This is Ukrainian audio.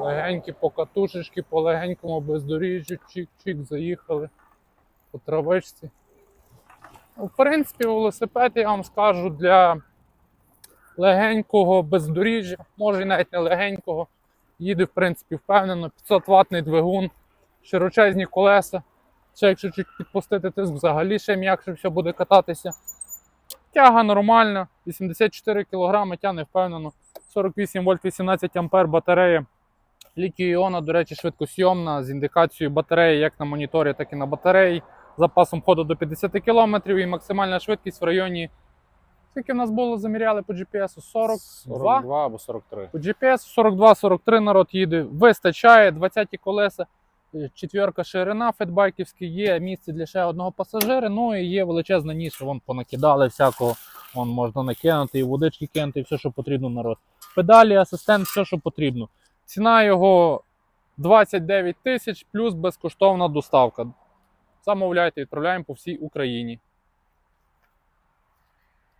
Легенькі покатушечки, по легенькому бездоріжжю, чик-чик, заїхали по травичці. Ну, В принципі, велосипед, я вам скажу, для легенького бездоріжжя, може і навіть не легенького. Їде, в принципі, впевнено, 500 ватний двигун, широчезні колеса. Ще якщо чуть підпустити тиск, взагалі ще м'якше все буде кататися. Тяга нормальна, 84 кг, тягне впевнено. 48 вольт 18 ампер батарея. Літій іона, до речі, швидкосйомна з індикацією батареї як на моніторі, так і на батареї. Запасом ходу до 50 км і максимальна швидкість в районі. Скільки в нас було, заміряли по GPS? 42? 42 або 43. По GPS 42-43 народ їде. Вистачає 20 колеса, е, четверка ширина фетбайківська, є місце для ще одного пасажира, ну і є величезна ніша, вон понакидали всякого. Вон можна накинути, і водички кинути, і все, що потрібно народ. Педалі, асистент, все, що потрібно. Ціна його 29 тисяч плюс безкоштовна доставка. Замовляйте, відправляємо по всій Україні.